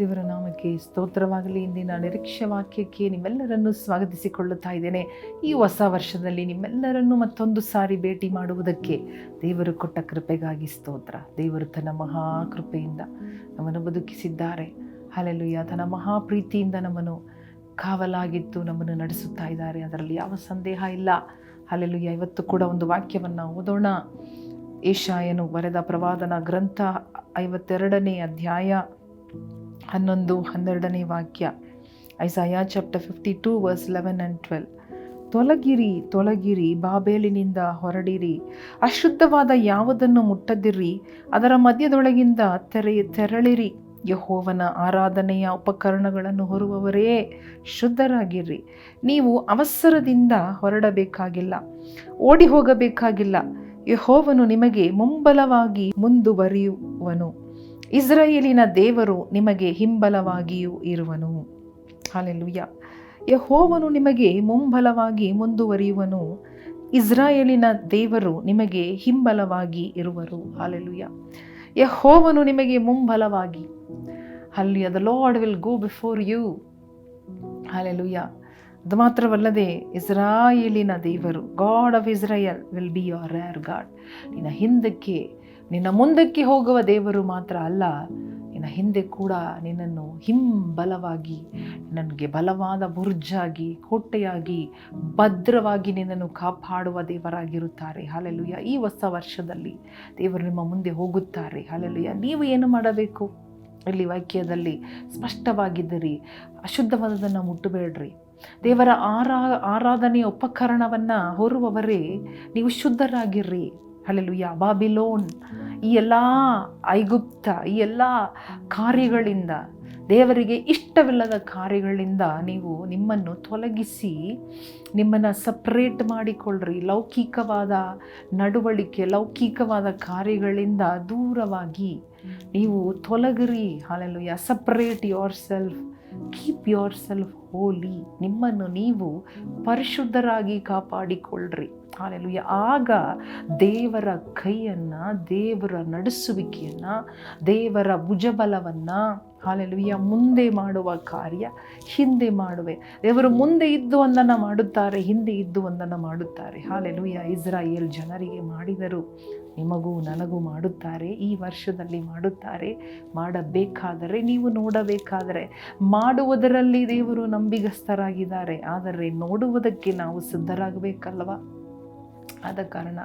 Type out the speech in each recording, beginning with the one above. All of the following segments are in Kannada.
ದೇವರ ನಾಮಕ್ಕೆ ಸ್ತೋತ್ರವಾಗಲಿ. ಇಂದಿನ ನಿರೀಕ್ಷೆ ವಾಕ್ಯಕ್ಕೆ ನಿಮ್ಮೆಲ್ಲರನ್ನು ಸ್ವಾಗತಿಸಿಕೊಳ್ಳುತ್ತಾ ಇದ್ದೇನೆ. ಈ ಹೊಸ ವರ್ಷದಲ್ಲಿ ನಿಮ್ಮೆಲ್ಲರನ್ನು ಮತ್ತೊಂದು ಸಾರಿ ಭೇಟಿ ಮಾಡುವುದಕ್ಕೆ ದೇವರು ಕೊಟ್ಟ ಕೃಪೆಗಾಗಿ ಸ್ತೋತ್ರ. ದೇವರು ತನ್ನ ಮಹಾ ಕೃಪೆಯಿಂದ ನಮ್ಮನ್ನು ಬದುಕಿಸಿದ್ದಾರೆ. ಹಾಲೆಲುಯ್ಯ ತನ್ನ ಮಹಾ ಪ್ರೀತಿಯಿಂದ ನಮ್ಮನ್ನು ಕಾವಲಾಗಿದ್ದು ನಮ್ಮನ್ನು ನಡೆಸುತ್ತಾ ಇದ್ದಾರೆ. ಅದರಲ್ಲಿ ಯಾವ ಸಂದೇಹ ಇಲ್ಲ. ಹಾಲೆಲುಯ್ಯ ಇವತ್ತು ಕೂಡ ಒಂದು ವಾಕ್ಯವನ್ನು ಓದೋಣ. ಏಷಾಯನು ಬರೆದ ಪ್ರವಾದನ ಗ್ರಂಥ ಐವತ್ತೆರಡನೇ ಅಧ್ಯಾಯ ಹನ್ನೊಂದು, ಹನ್ನೆರಡನೇ ವಾಕ್ಯ. Isaiah chapter fifty two verse eleven and twelve ತೊಲಗಿರಿ ತೊಲಗಿರಿ, ಬಾಬೇಲಿನಿಂದ ಹೊರಡಿರಿ. ಅಶುದ್ಧವಾದ ಯಾವುದನ್ನು ಮುಟ್ಟದಿರಿ, ಅದರ ಮಧ್ಯದೊಳಗಿಂದ ತೆರೆ, ತೆರಳಿರಿ. ಯಹೋವನ ಆರಾಧನೆಯ ಉಪಕರಣಗಳನ್ನು ಹೊರುವವರೇ ಶುದ್ಧರಾಗಿರ್ರಿ ನೀವು ಅವಸರದಿಂದ ಹೊರಡಬೇಕಾಗಿಲ್ಲ ಓಡಿ ಹೋಗಬೇಕಾಗಿಲ್ಲ ಯಹೋವನು ನಿಮಗೆ ಮುಂಬಲವಾಗಿ ಮುಂದುವರಿಯುವನು. ಇಸ್ರಾಯೇಲಿನ ದೇವರು ನಿಮಗೆ ಹಿಂಬಲವಾಗಿಯೂ ಇರುವನು. ಹಾಲೆಲ್ಲುಯ್ಯ ಯಹೋವನು ನಿಮಗೆ ಮುಂಬಲವಾಗಿ ಮುಂದುವರಿಯುವನು. ಇಸ್ರಾಯೇಲಿನ ದೇವರು ನಿಮಗೆ ಹಿಂಬಲವಾಗಿ ಇರುವರು. ಹಾಲೆಲುಯ್ಯ. ಯಹೋವನು ನಿಮಗೆ ಮುಂಬಲವಾಗಿ. ಅಲ್ಲಿ the Lord will go before you hallelujah ಅದು ಮಾತ್ರವಲ್ಲದೆ ಇಸ್ರಾಯೇಲಿನ ದೇವರು God of Israel will be your rear guard ನಿನ್ನ ಹಿಂದಕ್ಕೆ ನಿನ್ನ ಮುಂದಕ್ಕೆ ಹೋಗುವ ದೇವರು ಮಾತ್ರ ಅಲ್ಲ, ನಿನ್ನ ಹಿಂದೆ ಕೂಡ ನಿನ್ನನ್ನು ಹಿಂಬಲವಾಗಿ ನನಗೆ ಬಲವಾದ ಬುರ್ಜಾಗಿ, ಕೋಟೆಯಾಗಿ, ಭದ್ರವಾಗಿ ನಿನ್ನನ್ನು ಕಾಪಾಡುವ ದೇವರಾಗಿರುತ್ತಾರೆ. ಹಾಲೆಲುಯ್ಯ. ಈ ಹೊಸ ವರ್ಷದಲ್ಲಿ ದೇವರು ನಿಮ್ಮ ಮುಂದೆ ಹೋಗುತ್ತಾರೆ. ಹಾಲೆಲುಯ್ಯ. ನೀವು ಏನು ಮಾಡಬೇಕು? ಇಲ್ಲಿ ವಾಕ್ಯದಲ್ಲಿ ಸ್ಪಷ್ಟವಾಗಿದ್ದೀರಿ. ಅಶುದ್ಧವಾದದನ್ನು ಮುಟ್ಟಬೇಡ್ರಿ. ದೇವರ ಆರಾ, ಆರಾಧನೆಯ ಉಪಕರಣವನ್ನು ಹೊರುವವರೇ ನೀವು ಶುದ್ಧರಾಗಿರ್ರಿ. ಅಲ್ಲೆಲುಯ್ಯ ಬಾಬಿಲೋನ್. ಈ ಎಲ್ಲ ಐಗುಪ್ತ, ಈ ಎಲ್ಲ ಕಾರ್ಯಗಳಿಂದ, ದೇವರಿಗೆ ಇಷ್ಟವಿಲ್ಲದ ಕಾರ್ಯಗಳಿಂದ ನೀವು ನಿಮ್ಮನ್ನು ತೊಲಗಿಸಿ, ನಿಮ್ಮನ್ನು ಸಪ್ರೇಟ್ ಮಾಡಿಕೊಳ್ಳ್ರಿ. ಲೌಕಿಕವಾದ ನಡವಳಿಕೆ, ಲೌಕಿಕವಾದ ಕಾರ್ಯಗಳಿಂದ ದೂರವಾಗಿ ನೀವು ತೊಲಗಿರಿ. Hallelujah separate yourself keep yourself holy ನಿಮ್ಮನ್ನು ನೀವು ಪರಿಶುದ್ಧರಾಗಿ ಕಾಪಾಡಿಕೊಳ್ಳ್ರಿ. ಹಾಲೆಲುಯ್ಯ. ಆಗ ದೇವರ ಕೈಯನ್ನು, ದೇವರ ನಡೆಸುವಿಕೆಯನ್ನು, ದೇವರ ಭುಜಬಲವನ್ನು ಹಾಲೆಲುಯ್ಯ ಮುಂದೆ ಮಾಡುವ ಕಾರ್ಯ ಹಿಂದೆ ಮಾಡುವೆ. ದೇವರು ಮುಂದೆ ಇದ್ದು ಒಂದನ್ನು ಮಾಡುತ್ತಾರೆ, ಹಿಂದೆ ಇದ್ದು ಒಂದನ್ನು ಮಾಡುತ್ತಾರೆ. ಹಾಲೆಲುಯ್ಯ. ಇಸ್ರಾಯೇಲ್ ಜನರಿಗೆ ಮಾಡಿದರು. ನಿಮಗೂ ನನಗೂ ಮಾಡುತ್ತಾರೆ. ಈ ವರ್ಷದಲ್ಲಿ ಮಾಡುತ್ತಾರೆ. ಮಾಡಬೇಕಾದರೆ ನೀವು ನೋಡಬೇಕಾದರೆ. ಮಾಡುವುದರಲ್ಲಿ ದೇವರು ನಂಬಿಗಸ್ತರಾಗಿದ್ದಾರೆ ಆದರೆ ನೋಡುವುದಕ್ಕೆ ನಾವು ಸಿದ್ಧರಾಗಬೇಕಲ್ವ? ಆದ ಕಾರಣ.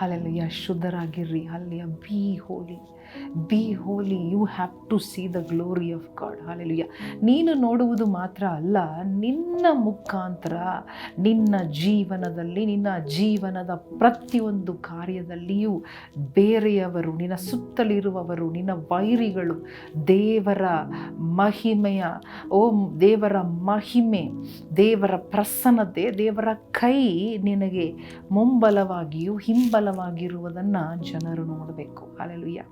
ಅಲ್ಲೆಲ್ಲ ಶುದ್ಧರಾಗಿರ್ರಿ. ಅಲ್ಲಿಯ be holy. Be holy you have to see the glory of God hallelujah ನೀನು ನೋಡುವುದು ಮಾತ್ರ ಅಲ್ಲ, ನಿನ್ನ ಮುಖಾಂತರ, ನಿನ್ನ ಜೀವನದಲ್ಲಿ, ನಿನ್ನ ಜೀವನದ ಪ್ರತಿಯೊಂದು ಕಾರ್ಯದಲ್ಲಿಯೂ ಬೇರೆಯವರು, ನಿನ್ನ ಸುತ್ತಲಿರುವವರು, ನಿನ್ನ ವೈರಿಗಳು, ದೇವರ ಮಹಿಮೆಯ, ಓ, ದೇವರ ಮಹಿಮೆ, ದೇವರ ಪ್ರಸನ್ನತೆ, ದೇವರ ಕೈ ನಿನಗೆ ಮುಂಬಲವಾಗಿಯೂ ಹಿಂಬಲವಾಗಿರುವುದನ್ನು ಜನರು ನೋಡಬೇಕು. ಅಲ್ಲೆಲುಯ್ಯ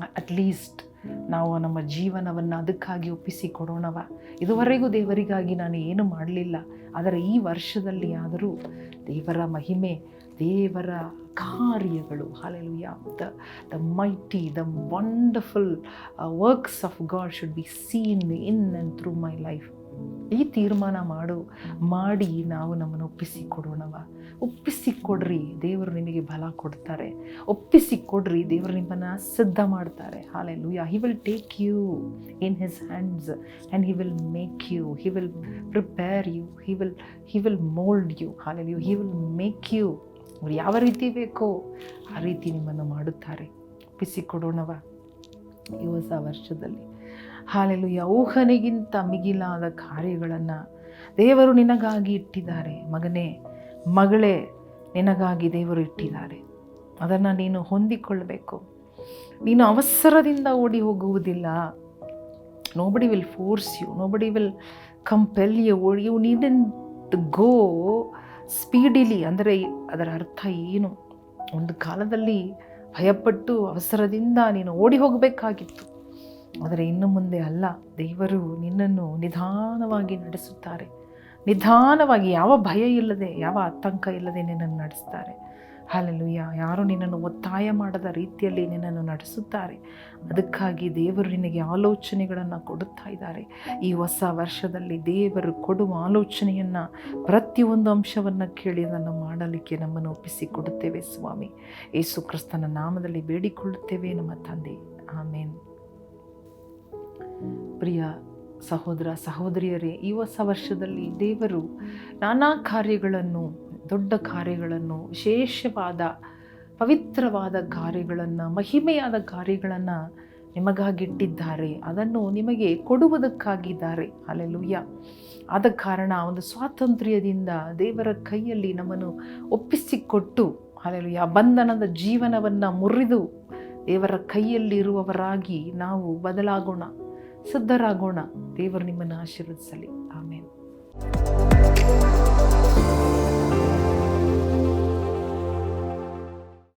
ಅಟ್ಲೀಸ್ಟ್ ನಾವು ನಮ್ಮ ಜೀವನವನ್ನು ಅದಕ್ಕಾಗಿ ಒಪ್ಪಿಸಿ ಕೊಡೋಣವ. ಇದುವರೆಗೂ ದೇವರಿಗಾಗಿ ನಾನು ಏನು ಮಾಡಲಿಲ್ಲ. ಆದರೆ ಈ ವರ್ಷದಲ್ಲಿ ಆದರೂ ದೇವರ ಮಹಿಮೆ, ದೇವರ ಕಾರ್ಯಗಳು hallelujah the the mighty the wonderful works of God should be seen in and through my life ಈ ತೀರ್ಮಾನ ಮಾಡು, ಮಾಡಿ ನಾವು ನಮ್ಮನ್ನು ಒಪ್ಪಿಸಿಕೊಡೋಣವ ಒಪ್ಪಿಸಿಕೊಡ್ರಿ ದೇವರು ನಿಮಗೆ ಬಲ ಕೊಡ್ತಾರೆ. ಒಪ್ಪಿಸಿಕೊಡ್ರಿ ದೇವರು ನಿಮ್ಮನ್ನು ಸಿದ್ಧ ಮಾಡ್ತಾರೆ. Hallelujah he will take you in his hands and he will make you he will prepare you he will he will mould you hallelujah he will make you ಅವ್ರು ಯಾವ ರೀತಿ ಬೇಕೋ ಆ ರೀತಿ ನಿಮ್ಮನ್ನು ಮಾಡುತ್ತಾರೆ. ಒಪ್ಪಿಸಿಕೊಡೋಣವ ಈ ಹೊಸ ವರ್ಷದಲ್ಲಿ. ಹಾಲೆಲು ಊಹನೆಗಿಂತ ಮಿಗಿಲಾದ ಕಾರ್ಯಗಳನ್ನು ದೇವರು ನಿನಗಾಗಿ ಇಟ್ಟಿದ್ದಾರೆ. ಮಗನೇ, ಮಗಳೇ, ನಿನಗಾಗಿ ದೇವರು ಇಟ್ಟಿದ್ದಾರೆ. ಅದನ್ನು ನೀನು ಹೊಂದಿಕೊಳ್ಳಬೇಕು ನೀನು ಅವಸರದಿಂದ ಓಡಿ ಹೋಗುವುದಿಲ್ಲ. Nobody will force you nobody will compel you you needn't go speedily ಅಂದರೆ ಅದರ ಅರ್ಥ ಏನು? ಒಂದು ಕಾಲದಲ್ಲಿ ಭಯಪಟ್ಟು ಅವಸರದಿಂದ ನೀನು ಓಡಿ ಹೋಗಬೇಕಾಗಿತ್ತು. ಆದರೆ ಇನ್ನು ಮುಂದೆ ಅಲ್ಲ. ದೇವರು ನಿನ್ನನ್ನು ನಿಧಾನವಾಗಿ ನಡೆಸುತ್ತಾರೆ. ನಿಧಾನವಾಗಿ ಯಾವ ಭಯ ಇಲ್ಲದೆ, ಯಾವ ಆತಂಕ ಇಲ್ಲದೆ ನಿನ್ನನ್ನು ನಡೆಸ್ತಾರೆ. ಹಾಲೆಲುಯ್ಯ ಯಾರು ನಿನ್ನನ್ನು ಒತ್ತಾಯ ಮಾಡದ ರೀತಿಯಲ್ಲಿ ನಿನ್ನನ್ನು ನಡೆಸುತ್ತಾರೆ. ಅದಕ್ಕಾಗಿ ದೇವರು ನಿನಗೆ ಆಲೋಚನೆಗಳನ್ನು ಕೊಡುತ್ತಾ ಇದ್ದಾರೆ. ಈ ಹೊಸ ವರ್ಷದಲ್ಲಿ ದೇವರು ಕೊಡುವ ಆಲೋಚನೆಯನ್ನು ಪ್ರತಿಯೊಂದು ಅಂಶವನ್ನು ಕೇಳಿ ಅದನ್ನು ಮಾಡಲಿಕ್ಕೆ ನಮ್ಮನ್ನು ಒಪ್ಪಿಸಿ ಕೊಡುತ್ತೇವೆ ಸ್ವಾಮಿ. ಯೇಸು ಕ್ರಿಸ್ತನ ನಾಮದಲ್ಲಿ ಬೇಡಿಕೊಳ್ಳುತ್ತೇವೆ ನಮ್ಮ ತಂದೆ. ಆಮೇನ್. ಪ್ರಿಯ ಸಹೋದರ, ಸಹೋದರಿಯರೇ, ಈ ಹೊಸ ವರ್ಷದಲ್ಲಿ ದೇವರು ನಾನಾ ಕಾರ್ಯಗಳನ್ನು, ದೊಡ್ಡ ಕಾರ್ಯಗಳನ್ನು, ವಿಶೇಷವಾದ ಪವಿತ್ರವಾದ ಕಾರ್ಯಗಳನ್ನು, ಮಹಿಮೆಯಾದ ಕಾರ್ಯಗಳನ್ನು ನಿಮಗಾಗಿಟ್ಟಿದ್ದಾರೆ ಅದನ್ನು ನಿಮಗೆ ಕೊಡುವುದಕ್ಕಾಗಿದ್ದಾರೆ. ಅಲ್ಲೆಲುಯ್ಯ ಆದ ಕಾರಣ ಒಂದು ಸ್ವಾತಂತ್ರ್ಯದಿಂದ ದೇವರ ಕೈಯಲ್ಲಿ ನಮ್ಮನ್ನು ಒಪ್ಪಿಸಿಕೊಟ್ಟು ಅಲ್ಲೆಲುಯ್ಯ ಬಂಧನದ ಜೀವನವನ್ನು ಮುರಿದು ದೇವರ ಕೈಯಲ್ಲಿರುವವರಾಗಿ ನಾವು ಬದಲಾಗೋಣ. ಸಿದ್ಧರಾಗೋಣ ದೇವರು ನಿಮ್ಮನ್ನು ಆಶೀರ್ವದಿಸಲಿ. ಆಮೇಲೆ